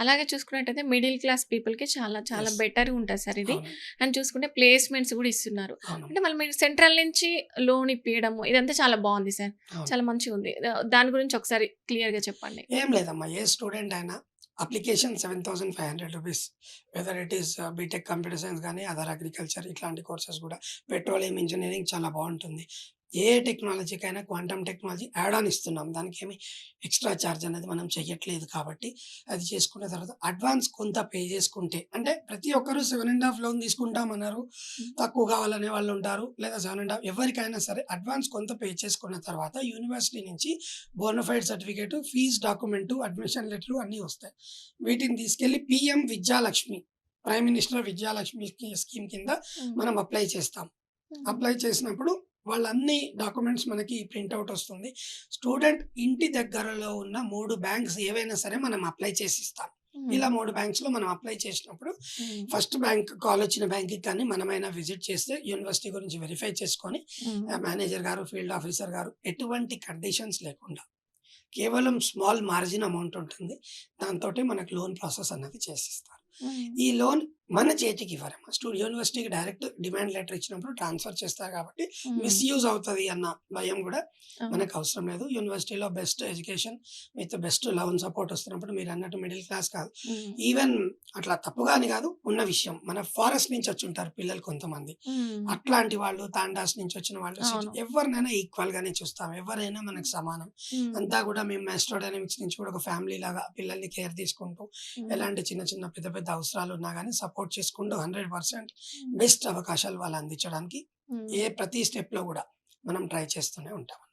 అలాగే చూసుకున్నట్టయితే middle class పీపుల్‌కి చాలా చాలా యెస్. బెటర్‌గా ఉంటది సార్ ఇది. అండ్ చూసుకుంటే ప్లేస్‌మెంట్స్ గూడా ఇస్తున్నారు. అంటే మళ్ళీ మీరు సెంట్రల్ నుంచి లోన్ ఇప్పియడము ఇదంతా చాలా బావుంది సార్. చాలా మంచిగుంది. ద దాని గురించి ఒకసారి క్లియర్‌గా చెప్పండి. ఏం లేదమ్మా. ఏ స్టూడెంట్ అయినా application 7500 rupees. Whether it is BTech computer science గాని, అదర్ అగ్రికల్చర్ ఇట్లాంటి కోర్సెస్ గూడా పెట్రోలియం ఇంజినీరింగ్ చాలా బావుంటుంది. ఏ టెక్నాలజీకైనా క్వాంటమ్ టెక్నాలజీ యాడ్ ఆన్ ఇస్తున్నాం. దానికేమి ఎక్స్‌ట్రా చార్జ్ అనేది మనం చెయ్యట్లేదు కాబట్టి, అది చేసుకున్న తర్వాత అడ్వాన్స్ కొంత పే చేసుకుంటే అంటే ప్రతి ఒక్కరు 7 లోన్ తీసుకుంటామన్నారు. తక్కువ కావాలనే వాళ్ళుంటారు. లేదా 7 ఎవరికైనా సరే అడ్వాన్స్ కొంత పే చేసుకున్న తర్వాత యూనివర్సిటీ నుంచి bonafide certificate, fee document, admission letter అన్నీ వస్తాయి. వీటిని తీసుకెళ్ళి PM Vidyalakshmi prime minister Vidyalakshmi ski scheme కింద. మనం అప్లై చేస్తాం. అప్లై చేసినప్పుడు వాళ్ళన్ని డాక్యుమెంట్స్ మనకి ప్రింట్ ఔట్ వస్తుంది. స్టూడెంట్ ఇంటి దగ్గరలో ఉన్న 3 బ్యాంక్స్ ఏవైనా సరే మనం అప్లై చేసిస్తాం. ఇలా హ్మ్. 3 బ్యాంక్స్‌లో మనం అప్లై చేసినప్పుడు. ఫస్ట్ బ్యాంక్ కాలొచ్చిన బ్యాంక్‌కి కానీ మనమైనా విజిట్ చేస్తే యూనివర్సిటీ గురించి వెరిఫై చేసుకొని మేనేజర్ గారు, ఫీల్డ్ ఆఫీసర్ గారు ఎటువంటి కండిషన్స్ లేకుండా కేవలం స్మాల్ మార్జిన్ అమౌంట్ ఉంటుంది. దాంతోటి మనకు లోన్ ప్రాసెస్ అన్నది చేసిస్తారు. ఈ లోన్ మన చేతికి ఇవ్వరమ్మా. స్టూ యూనివర్సిటీకి డైరెక్ట్ డిమాండ్ లెటర్ ఇచ్చినప్పుడు ట్రాన్స్‌ఫర్ చేస్తారు కాబట్టి. మిస్‌యూజ్ అవుతది అన్న భయం అవును. మనకు అవసరం లేదు. యూనివర్సిటీలో best education with best loan support వస్తున్నప్పుడు మీరన్నట్టు మిడిల్ క్లాస్ కాదు. ఈవెన్ అట్లా తప్పుగా అని కాదు ఉన్న విషయం. మన ఫారెస్ట్ నుంచి వచ్చుంటారు పిల్లలు కొంతమంది. అట్లాంటి వాళ్ళు తాండాస్ నుంచి వచ్చిన వాళ్ళు. ఎవరినైనా ఈక్వల్‌గానే చూస్తాం. ఎవరైనా మనకు సమానం. అంతా కూడా మేము మాస్ట్రోడైనమిక్స్ నుంచి కూడా ఒక ఫ్యామిలీ లాగా పిల్లల్ని కేర్ తీసుకుంటూ. ఎలాంటి చిన్న చిన్న పెద్ద పెద్ద అవసరాలు ఉన్నా గానీ సపోర్ట్ చేసుకుంటూ 100% హ్మ్. బెస్ట్ అవకాశాలు వాళ్ళు అందించడానికి. ఏ ప్రతి స్టెప్‌లో గూడా మనం ట్రై చేస్తూనే ఉంటాం.